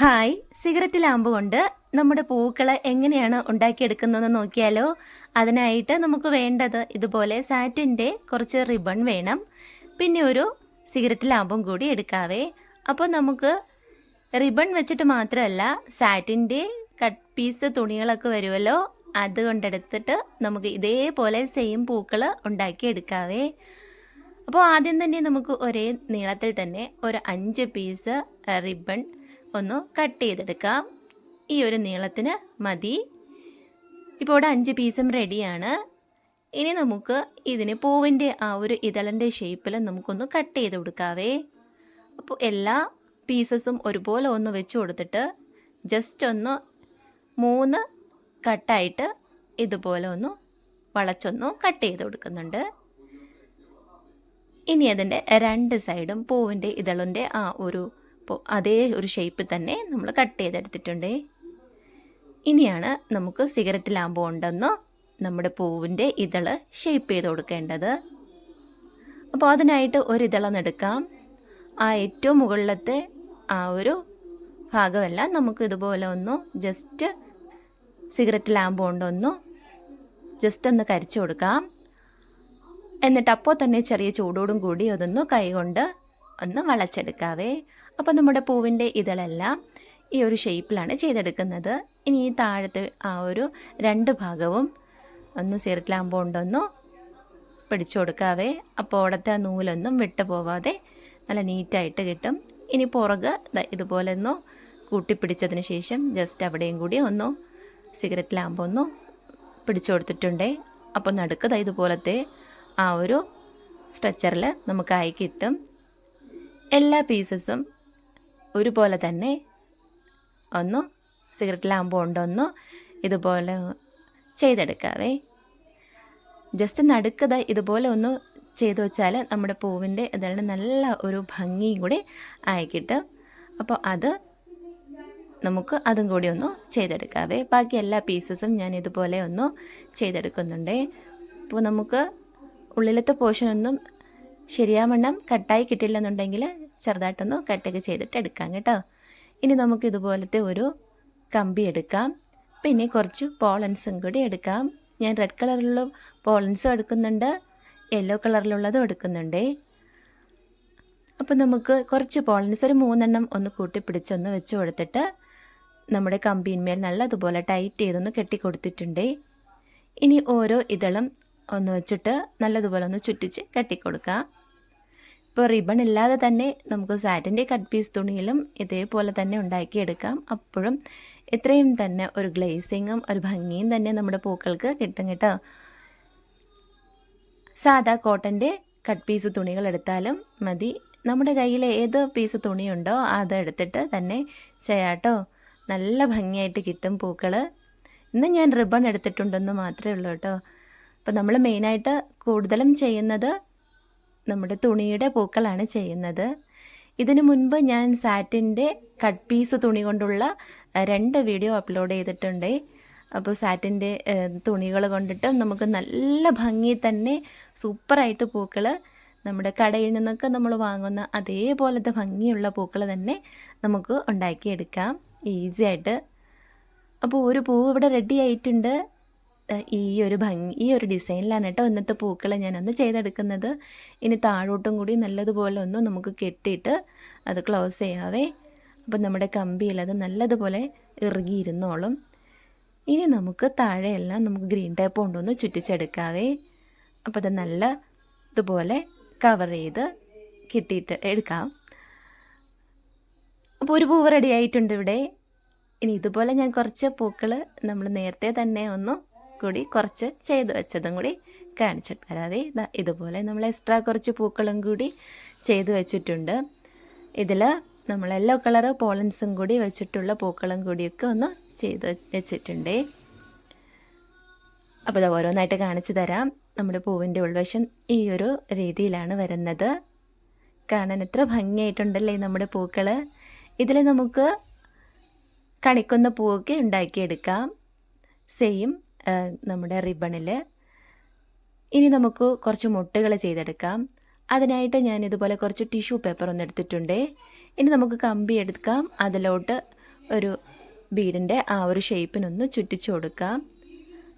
Hi. Cigarette lamp കൊണ്ട് നമ്മുടെ പൂക്കളെ എങ്ങനെയാണ് ഉണ്ടാക്കിയെടുക്കുന്നതെന്ന് നോക്കിയാലോ? അതിനായിട്ട് നമുക്ക് വേണ്ടത് ഇതുപോലെ സാറ്റിന്റെ കുറച്ച് റിബൺ വേണം. പിന്നെ ഒരു സിഗരറ്റ് ലാമ്പും കൂടി എടുക്കാവേ. അപ്പോൾ നമുക്ക് റിബൺ വെച്ചിട്ട് മാത്രമല്ല സാറ്റിന്റെ കട്ട് പീസ് തുണികളൊക്കെ വരുമല്ലോ? അത് കൊണ്ടെടുത്തിട്ട് നമുക്ക് ഇതേപോലെ സെയിം പൂക്കൾ ഉണ്ടാക്കിയെടുക്കാവേ. അപ്പോൾ ആദ്യം തന്നെ നമുക്ക് ഒരേ നീളത്തിൽ തന്നെ ഒരു അഞ്ച് പീസ് റിബൺ ഒന്ന് കട്ട് ചെയ്തെടുക്കാം. ഈ ഒരു നീളത്തിന് മതി. ഇപ്പോൾ ഇവിടെ അഞ്ച് പീസും റെഡിയാണ് ഇനി നമുക്ക് ഇതിന് പൂവിന്റെ ആ ഒരു ഇതളിന്റെ ഷേപ്പിൽ നമുക്കൊന്ന് കട്ട് ചെയ്ത് കൊടുക്കാവേ. അപ്പോൾ എല്ലാ പീസസും ഒരുപോലെ ഒന്ന് വെച്ച് കൊടുത്തിട്ട് ജസ്റ്റ് ഒന്ന് മൂന്ന് കട്ടായിട്ട് ഇതുപോലെ ഒന്ന് വളച്ചൊന്ന് കട്ട് ചെയ്ത് കൊടുക്കുന്നുണ്ട്. ഇനി അതിന്റെ രണ്ട് സൈഡും പൂവിന്റെ ഇതളിന്റെ ആ ഒരു പോ- അതേ ഒരു ഷേപ്പിൽ തന്നെ നമ്മൾ കട്ട് ചെയ്തെടുത്തിട്ടുണ്ട്. ഇനിയാണ് നമുക്ക് സിഗരറ്റ് ലാമ്പ് കൊണ്ടൊന്ന് നമ്മുടെ പൂവിന്റെ ഇതൾ ഷേപ്പ് ചെയ്ത് കൊടുക്കേണ്ടത്. അപ്പോൾ അതിനായിട്ട് ഒരു ഇതളൊന്ന് എടുക്കാം. ആ ഏറ്റവും മുകളിലത്തെ ആ ഒരു ഭാഗമെല്ലാം നമുക്ക് ഇതുപോലെ ഒന്ന് ജസ്റ്റ് സിഗരറ്റ് ലാമ്പ് കൊണ്ടൊന്ന് ജസ്റ്റ് ഒന്ന് കരിച്ചു കൊടുക്കാം. എന്നിട്ട് അപ്പോൾ തന്നെ ചെറിയ ചൂടോടും കൂടി അതൊന്ന് കൈകൊണ്ട് ഒന്ന് വളച്ചെടുക്കാവേ. അപ്പോൾ നമ്മുടെ പൂവിന്റെ ഇതളെല്ലാം ഈ ഒരു ഷേപ്പിലാണ് ചെയ്തെടുക്കുന്നത്. ഇനി ഈ താഴത്തെ ആ ഒരു രണ്ട് ഭാഗവും ഒന്ന് സിറക്കിലാകുമ്പോൾ ഉണ്ടൊന്നു പിടിച്ചു കൊടുക്കാവേ. അപ്പോൾ അവിടുത്തെ ആ നൂലൊന്നും വിട്ടു പോവാതെ നല്ല നീറ്റായിട്ട് കിട്ടും. ഇനി പുറക് ഇതുപോലെ ഒന്ന് കൂട്ടിപ്പിടിച്ചതിന് ശേഷം ജസ്റ്റ് അവിടെയും കൂടി ഒന്ന് സിഗരറ്റ് ലാമ്പ് ഒന്ന് പിടിച്ചു കൊടുത്തിട്ടുണ്ടേ. അപ്പോൾ നടുക്കത ഇതുപോലത്തെ ആ ഒരു സ്ട്രെച്ചറിൽ നമുക്കായി കിട്ടും. എല്ലാ പീസസും ഒരുപോലെ തന്നെ ഒന്ന് സിഗരറ്റ് ലാമ്പ് കൊണ്ടൊന്ന് ഇതുപോലെ ചെയ്തെടുക്കാവേ. ജസ്റ്റ് നടുക്കത ഇതുപോലെ ഒന്ന് ചെയ്തു വെച്ചാൽ നമ്മുടെ പൂവിന്റെ ഇതാണ് നല്ല ഒരു ഭംഗിയും കൂടി ആയി കിട്ടും അപ്പോൾ അത് നമുക്ക് അതും കൂടി ഒന്ന് ചെയ്തെടുക്കാവേ. ബാക്കി എല്ലാ പീസസും ഞാൻ ഇതുപോലെ ഒന്ന് ചെയ്തെടുക്കുന്നുണ്ടേ. അപ്പോൾ നമുക്ക് ഉള്ളിലത്തെ പോർഷനൊന്നും ശരിയാവണ്ണം കട്ടായി കിട്ടില്ലെന്നുണ്ടെങ്കിൽ ചെറുതായിട്ടൊന്ന് കട്ടൊക്കെ ചെയ്തിട്ട് എടുക്കാം കേട്ടോ. ഇനി നമുക്ക് ഇതുപോലത്തെ ഒരു കമ്പി എടുക്കാം. പിന്നെ കുറച്ച് പോളൻസും കൂടി എടുക്കാം. ഞാൻ റെഡ് കളറിലുള്ള പോളൻസും എടുക്കുന്നുണ്ട് യെല്ലോ കളറിലുള്ളതും എടുക്കുന്നുണ്ടേ. അപ്പോൾ നമുക്ക് കുറച്ച് പോളൻസ് ഒരു മൂന്നെണ്ണം ഒന്ന് കൂട്ടി പിടിച്ചൊന്ന് വെച്ച് കൊടുത്തിട്ട് നമ്മുടെ കമ്പിന്മേൽ നല്ലതുപോലെ ടൈറ്റ് ചെയ്തൊന്ന് കെട്ടിക്കൊടുത്തിട്ടുണ്ടേ ഇനി ഓരോ ഇതളും ഒന്ന് വെച്ചിട്ട് നല്ലതുപോലെ ഒന്ന് ചുറ്റിച്ച് കെട്ടിക്കൊടുക്കാം ഇപ്പോൾ റിബൺ ഇല്ലാതെ തന്നെ നമുക്ക് സാറ്റിന്റെ കട്ട് പീസ് തുണിയിലും ഇതേപോലെ തന്നെ ഉണ്ടാക്കിയെടുക്കാം. അപ്പോഴും ഇത്രയും തന്നെ ഒരു ഗ്ലേസിങ്ങും ഒരു ഭംഗിയും തന്നെ നമ്മുടെ പൂക്കൾക്ക് കിട്ടും കേട്ടോ. സാധാ കോട്ടന്റെ കട്ട് പീസ് തുണികൾ എടുത്താലും മതി. നമ്മുടെ കയ്യിൽ ഏത് പീസ് തുണിയുണ്ടോ അത് എടുത്തിട്ട് തന്നെ ചെയ്യാട്ടോ നല്ല ഭംഗിയായിട്ട് കിട്ടും പൂക്കൾ ഇന്ന് ഞാൻ റിബൺ എടുത്തിട്ടുണ്ടെന്ന് മാത്രമേ ഉള്ളൂ കേട്ടോ. അപ്പോൾ നമ്മൾ മെയിനായിട്ട് കൂടുതലും ചെയ്യുന്നത് നമ്മുടെ തുണിയുടെ പൂക്കളാണ് ചെയ്യുന്നത്. ഇതിനു മുൻപ് ഞാൻ സാറ്റിന്റെ കട്ട് പീസ് തുണി കൊണ്ടുള്ള രണ്ട് വീഡിയോ അപ്ലോഡ് ചെയ്തിട്ടുണ്ട്. അപ്പോൾ സാറ്റിന്റെ തുണികൾ കൊണ്ടിട്ട് നമുക്ക് നല്ല ഭംഗി തന്നെ സൂപ്പറായിട്ട് പൂക്കൾ നമ്മുടെ കടയിൽ നിന്നൊക്കെ നമ്മൾ വാങ്ങുന്ന അതേപോലത്തെ ഭംഗിയുള്ള പൂക്കൾ തന്നെ നമുക്ക് ഉണ്ടാക്കിയെടുക്കാം. ഈസി ആയിട്ട്. അപ്പോൾ ഒരു പൂവ് ഇവിടെ റെഡി ആയിട്ടുണ്ട്. ഈ ഒരു ഭംഗി ഈ ഒരു ഡിസൈനിലാണ് കേട്ടോ ഇന്നത്തെ പൂക്കൾ ഞാനൊന്ന് ചെയ്തെടുക്കുന്നത്. ഇനി താഴോട്ടും കൂടി നല്ലതുപോലെ ഒന്ന് നമുക്ക് കെട്ടിയിട്ട് അത് ക്ലോസ് ചെയ്യാവേ. അപ്പം നമ്മുടെ കമ്പിയിൽ അത് നല്ലതുപോലെ ഇറുകിയിരുന്നോളും. ഇനി നമുക്ക് താഴെയെല്ലാം നമുക്ക് ഗ്രീൻ ടേപ്പ് കൊണ്ടൊന്ന് ചുറ്റിച്ചെടുക്കാവേ. അപ്പോൾ അത് നല്ല ഇതുപോലെ കവർ ചെയ്ത് കിട്ടിയിട്ട് എടുക്കാം. അപ്പോൾ ഒരു പൂവ് റെഡി ആയിട്ടുണ്ട് ഇവിടെ. ഇനി ഇതുപോലെ ഞാൻ കുറച്ച് പൂക്കൾ നമ്മൾ നേരത്തെ തന്നെ ഒന്ന് കൂടി കുറച്ച് ചെയ്ത് വെച്ചതും കൂടി കാണിച്ചിട്ട് ഇതാ ഇതുപോലെ നമ്മൾ എക്സ്ട്രാ കുറച്ച് പൂക്കളും കൂടി ചെയ്ത് വെച്ചിട്ടുണ്ട്. ഇതിൽ നമ്മൾ യെല്ലോ കളർ പോളൻസും കൂടി വെച്ചിട്ടുള്ള പൂക്കളും കൂടിയൊക്കെ ഒന്ന് ചെയ്ത് വെച്ചിട്ടുണ്ട്. അപ്പോൾ ഇത് ഓരോന്നായിട്ട് കാണിച്ചു തരാം. നമ്മുടെ പൂവിന്റെ ഉൾവശം ഈ ഒരു രീതിയിലാണ് വരുന്നത്. കാണാൻ എത്ര ഭംഗിയായിട്ടുണ്ടല്ലേ നമ്മുടെ പൂക്കൾ ഇതിൽ നമുക്ക് കണിക്കുന്ന പൂവൊക്കെ ഉണ്ടാക്കിയെടുക്കാം. സെയിം നമ്മുടെ റിബണിൽ ഇനി നമുക്ക് കുറച്ച് മുട്ടുകൾ ചെയ്തെടുക്കാം. അതിനായിട്ട് ഞാൻ ഇതുപോലെ കുറച്ച് ടിഷ്യൂ പേപ്പർ ഒന്ന് എടുത്തിട്ടുണ്ട്. ഇനി നമുക്ക് കമ്പി എടുക്കാം. അതിലോട്ട് ഒരു ബീഡിന്റെ ആ ഒരു ഷേപ്പിനൊന്ന് ചുറ്റിച്ചു കൊടുക്കാം.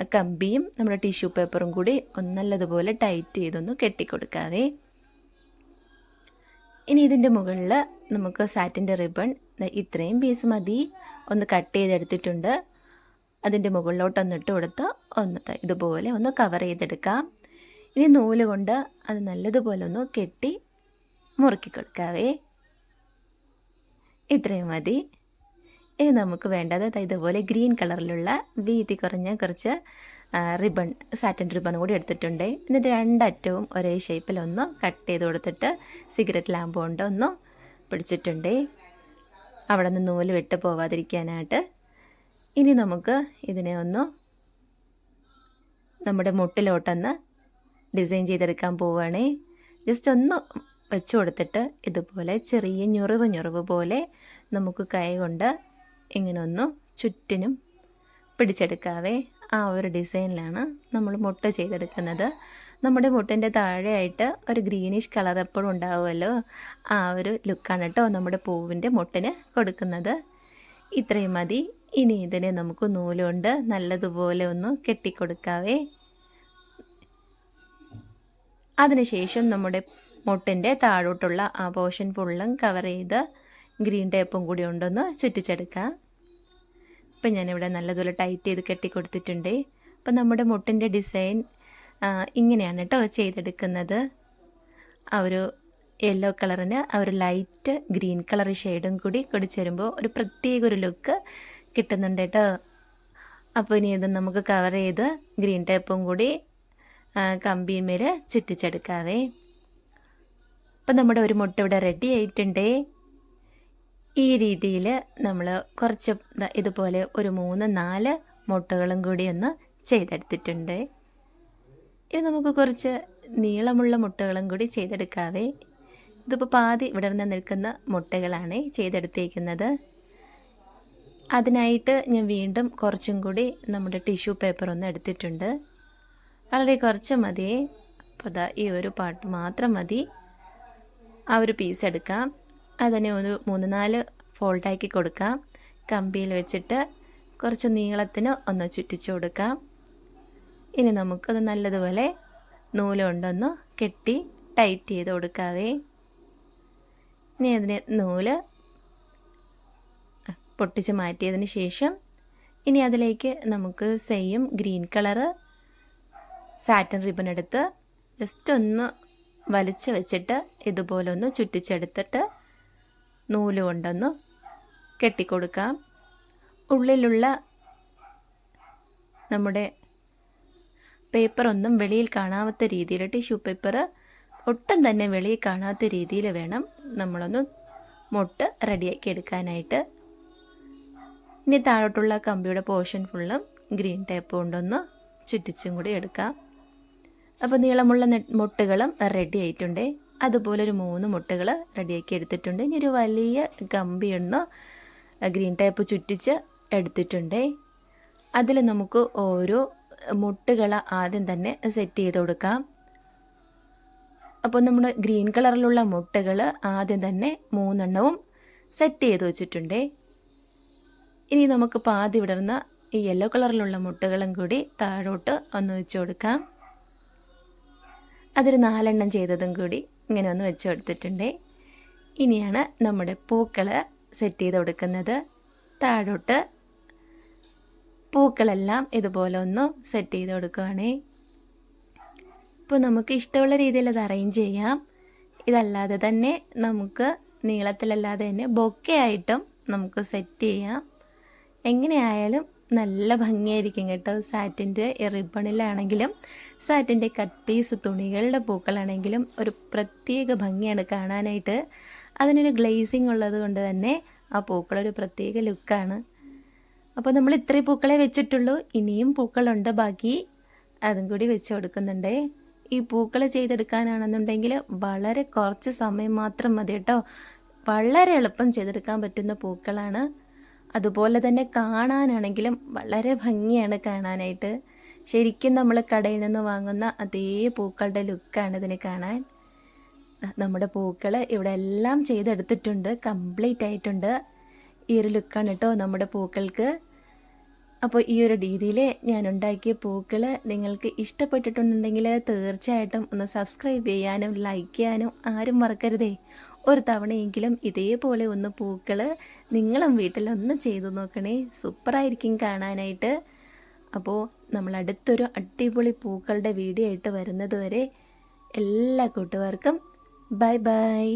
ആ കമ്പിയും നമ്മുടെ ടിഷ്യൂ പേപ്പറും കൂടി ഒന്നല്ലതുപോലെ ടൈറ്റ് ചെയ്തൊന്ന് കെട്ടിക്കൊടുക്കാവേ. ഇനി ഇതിന്റെ മുകളിൽ നമുക്ക് സാറ്റിന്റെ റിബൺ ഇത്രയും പീസ് മതി. ഒന്ന് കട്ട് ചെയ്തെടുത്തിട്ടുണ്ട്. അതിന്റെ മുകളിലോട്ടൊന്ന് ഇട്ട് കൊടുത്ത് ഒന്ന് ഇതുപോലെ ഒന്ന് കവർ ചെയ്തെടുക്കാം. ഇനി നൂൽ കൊണ്ട് അത് നല്ലതുപോലെ ഒന്ന് കെട്ടി മുറുക്കി കൊടുക്കാവേ. ഇത്രയും മതി. ഇനി നമുക്ക് വേണ്ടത് ഇതുപോലെ ഗ്രീൻ കളറിലുള്ള വീതി കുറഞ്ഞ കുറച്ച് റിബൺ സാറ്റൻ റിബൺ കൂടി എടുത്തിട്ടുണ്ട്. എന്നിട്ട് രണ്ടറ്റവും ഒരേ ഷേപ്പിൽ ഒന്ന് കട്ട് ചെയ്ത് കൊടുത്തിട്ട് സിഗരറ്റ് ലാമ്പ് കൊണ്ട് ഒന്ന് പിടിച്ചിട്ടുണ്ട്. അവിടെ നിന്ന് നൂൽ വിട്ട് പോവാതിരിക്കാനായിട്ട് ഇനി നമുക്ക് ഇതിനെ ഒന്ന് നമ്മുടെ മുട്ടിലോട്ടൊന്ന് ഡിസൈൻ ചെയ്തെടുക്കാൻ പോവുകയാണേ. ജസ്റ്റ് ഒന്ന് വെച്ച് കൊടുത്തിട്ട് ഇതുപോലെ ചെറിയ ഞുറിവ് ഞുറിവ് പോലെ നമുക്ക് കൈ കൊണ്ട് ഇങ്ങനെ ഒന്ന് ചുറ്റിനും പിടിച്ചെടുക്കാവേ. ആ ഒരു ഡിസൈനിലാണ് നമ്മൾ മുട്ട ചെയ്തെടുക്കുന്നത്. നമ്മുടെ മുട്ടിന്റെ താഴെയായിട്ട് ഒരു ഗ്രീനിഷ് കളർ എപ്പോഴും ഉണ്ടാവുമല്ലോ. ആ ഒരു ലുക്കാണ് കേട്ടോ നമ്മുടെ പൂവിന്റെ മുട്ടിന് കൊടുക്കുന്നത്. ഇത്രയും മതി. ഇനി ഇതിനെ നമുക്ക് നൂലുകൊണ്ട് നല്ലതുപോലെ ഒന്ന് കെട്ടിക്കൊടുക്കാവേ. അതിനുശേഷം നമ്മുടെ മുട്ടിന്റെ താഴോട്ടുള്ള ആ പോഷൻ ഫുള്ളും കവർ ചെയ്ത് ഗ്രീൻ ടേപ്പും കൂടി ഉണ്ടൊന്ന് ചുറ്റിച്ചെടുക്കാം. ഇപ്പം ഞാനിവിടെ നല്ലതുപോലെ ടൈറ്റ് ചെയ്ത് കെട്ടിക്കൊടുത്തിട്ടുണ്ട്. അപ്പം നമ്മുടെ മുട്ടിന്റെ ഡിസൈൻ ഇങ്ങനെയാണ് കേട്ടോ ചെയ്തെടുക്കുന്നത്. ആ ഒരു യെല്ലോ കളറിന് ആ ഒരു ലൈറ്റ് ഗ്രീൻ കളർ ഷെയ്ഡും കൂടി കൊടിച്ച് വരുമ്പോൾ ഒരു പ്രത്യേക ഒരു ലുക്ക് കിട്ടുന്നുണ്ട് കേട്ടോ അപ്പോൾ ഇനി ഇത് നമുക്ക് കവർ ചെയ്ത് ഗ്രീൻ ടേപ്പും കൂടി കമ്പിന്മേൽ ചുറ്റിച്ചെടുക്കാവേ. അപ്പം നമ്മുടെ ഒരു മുട്ട ഇവിടെ റെഡി ആയിട്ടുണ്ടേ. ഈ രീതിയിൽ നമ്മൾ കുറച്ച് ഇതുപോലെ ഒരു മൂന്ന് നാല് മുട്ടകളും കൂടി ഒന്ന് ചെയ്തെടുത്തിട്ടുണ്ട്. ഇത് നമുക്ക് കുറച്ച് നീളമുള്ള മുട്ടകളും കൂടി ചെയ്തെടുക്കാവേ. ഇതിപ്പോൾ പാതി വിടർന്ന് നിൽക്കുന്ന മുട്ടകളാണ് ചെയ്തെടുത്തേക്കുന്നത്. അതിനായിട്ട് ഞാൻ വീണ്ടും കുറച്ചും കൂടി നമ്മുടെ ടിഷ്യൂ പേപ്പർ ഒന്ന് എടുത്തിട്ടുണ്ട്. വളരെ കുറച്ച് മതി. അപ്പോൾ ഈ ഒരു പാട്ട് മാത്രം മതി. ആ ഒരു പീസ് എടുക്കാം. അതിനെ ഒരു മൂന്ന് നാല് ഫോൾഡാക്കി കൊടുക്കാം. കമ്പിയിൽ വെച്ചിട്ട് കുറച്ച് നീളത്തിന് ഒന്ന് ചുറ്റിച്ചു കൊടുക്കാം. ഇനി നമുക്കത് നല്ലതുപോലെ നൂലുകൊണ്ടൊന്ന് കെട്ടി ടൈറ്റ് ചെയ്ത് കൊടുക്കാവേ. ഇനി അതിന് നൂൽ പൊട്ടിച്ച് മാറ്റിയതിന് ശേഷം ഇനി അതിലേക്ക് നമുക്ക് same green colour satin ribbon എടുത്ത് ജസ്റ്റ് ഒന്ന് വലിച്ചു വെച്ചിട്ട് ഇതുപോലെ ഒന്ന് ചുറ്റിച്ചെടുത്തിട്ട് നൂൽ കൊണ്ടൊന്ന് കെട്ടിക്കൊടുക്കാം. ഉള്ളിലുള്ള നമ്മുടെ പേപ്പർ ഒന്നും വെളിയിൽ കാണാത്ത രീതിയിൽ ടിഷ്യൂ പേപ്പർ ഒട്ടും തന്നെ വെളിയിൽ കാണാത്ത രീതിയിൽ വേണം നമ്മളൊന്ന് മുട്ട് റെഡിയാക്കി എടുക്കാനായിട്ട്. ഇനി താഴോട്ടുള്ള കമ്പിയുടെ പോർഷൻ ഫുള്ളും ഗ്രീൻ ടേപ്പ് കൊണ്ടൊന്ന് ചുറ്റിച്ചും കൂടി എടുക്കാം. അപ്പോൾ നീളമുള്ള മുട്ടകളും റെഡി ആയിട്ടുണ്ട്. അതുപോലെ ഒരു മൂന്ന് മുട്ടകൾ റെഡിയാക്കി എടുത്തിട്ടുണ്ട്. ഇനി ഒരു വലിയ കമ്പി ഒന്ന് ഗ്രീൻ ടേപ്പ് ചുറ്റിച്ച് എടുത്തിട്ടുണ്ട്. അതിൽ നമുക്ക് ഓരോ മുട്ടുകൾ ആദ്യം തന്നെ സെറ്റ് ചെയ്ത് കൊടുക്കാം. അപ്പോൾ നമ്മുടെ ഗ്രീൻ കളറിലുള്ള മുട്ടകൾ ആദ്യം തന്നെ മൂന്നെണ്ണവും സെറ്റ് ചെയ്ത് വെച്ചിട്ടുണ്ട്. ഇനി നമുക്ക് പാതി വിടർന്ന ഈ യെല്ലോ കളറിലുള്ള മുട്ടകളും കൂടി താഴോട്ട് ഒന്ന് വെച്ച് കൊടുക്കാം. അതൊരു നാലെണ്ണം ചെയ്തതും കൂടി ഇങ്ങനെ ഒന്ന് വെച്ച് കൊടുത്തിട്ടുണ്ട്. ഇനിയാണ് നമ്മുടെ പൂക്കൾ സെറ്റ് ചെയ്ത് കൊടുക്കുന്നത്. താഴോട്ട് പൂക്കളെല്ലാം ഇതുപോലെ ഒന്ന് സെറ്റ് ചെയ്ത് കൊടുക്കുകയാണേ ഇപ്പോൾ നമുക്ക് ഇഷ്ടമുള്ള രീതിയിൽ അത് അറേഞ്ച് ചെയ്യാം. ഇതല്ലാതെ തന്നെ നമുക്ക് നീളത്തിലല്ലാതെ തന്നെ ബൊക്കെ ആയിട്ടും നമുക്ക് സെറ്റ് ചെയ്യാം. എങ്ങനെയായാലും നല്ല ഭംഗിയായിരിക്കും കേട്ടോ. സാറ്റിന്റെ റിബണിലാണെങ്കിലും സാറ്റിന്റെ കട്ട് പീസ് തുണികളുടെ പൂക്കളാണെങ്കിലും ഒരു പ്രത്യേക ഭംഗിയാണ് കാണാനായിട്ട്. അതിനൊരു ഗ്ലേസിങ് ഉള്ളത് കൊണ്ട് തന്നെ ആ പൂക്കളൊരു പ്രത്യേക ലുക്കാണ്. അപ്പോൾ നമ്മൾ ഇത്രയും പൂക്കളെ വെച്ചിട്ടുള്ളൂ. ഇനിയും പൂക്കളുണ്ട് ബാക്കി. അതും കൂടി വെച്ച് കൊടുക്കുന്നുണ്ടേ. ഈ പൂക്കൾ ചെയ്തെടുക്കാനാണെന്നുണ്ടെങ്കിൽ വളരെ കുറച്ച് സമയം മാത്രം മതി കേട്ടോ. വളരെ എളുപ്പം ചെയ്തെടുക്കാൻ പറ്റുന്ന പൂക്കളാണ്. അതുപോലെ തന്നെ കാണാനാണെങ്കിലും വളരെ ഭംഗിയാണ് കാണാനായിട്ട്. ശരിക്കും നമ്മൾ കടയിൽ നിന്ന് വാങ്ങുന്ന അതേ പൂക്കളുടെ ലുക്കാണ് ഇതിന് കാണാൻ. നമ്മുടെ പൂക്കൾ ഇവിടെ എല്ലാം ചെയ്തെടുത്തിട്ടുണ്ട് കംപ്ലീറ്റ് ആയിട്ടുണ്ട്. ഈ ഒരു ലുക്കാണ് കേട്ടോ നമ്മുടെ പൂക്കൾക്ക്. അപ്പോൾ ഈ ഒരു രീതിയിൽ ഞാൻ ഉണ്ടാക്കിയ പൂക്കൾ നിങ്ങൾക്ക് ഇഷ്ടപ്പെട്ടിട്ടുണ്ടെങ്കിൽ തീർച്ചയായിട്ടും ഒന്ന് സബ്സ്ക്രൈബ് ചെയ്യാനും ലൈക്ക് ചെയ്യാനും ആരും മറക്കരുതേ. ഒരു തവണയെങ്കിലും ഇതേപോലെ ഒന്ന് പൂക്കൾ നിങ്ങളും വീട്ടിലൊന്ന് ചെയ്തു നോക്കണേ. സൂപ്പറായിരിക്കും കാണാനായിട്ട്. അപ്പോൾ നമ്മൾ അടുത്തൊരു അടിപൊളി പൂക്കളുടെ വീഡിയോ ആയിട്ട് വരുന്നത് വരെ എല്ലാ കൂട്ടുകാർക്കും ബൈ ബൈ.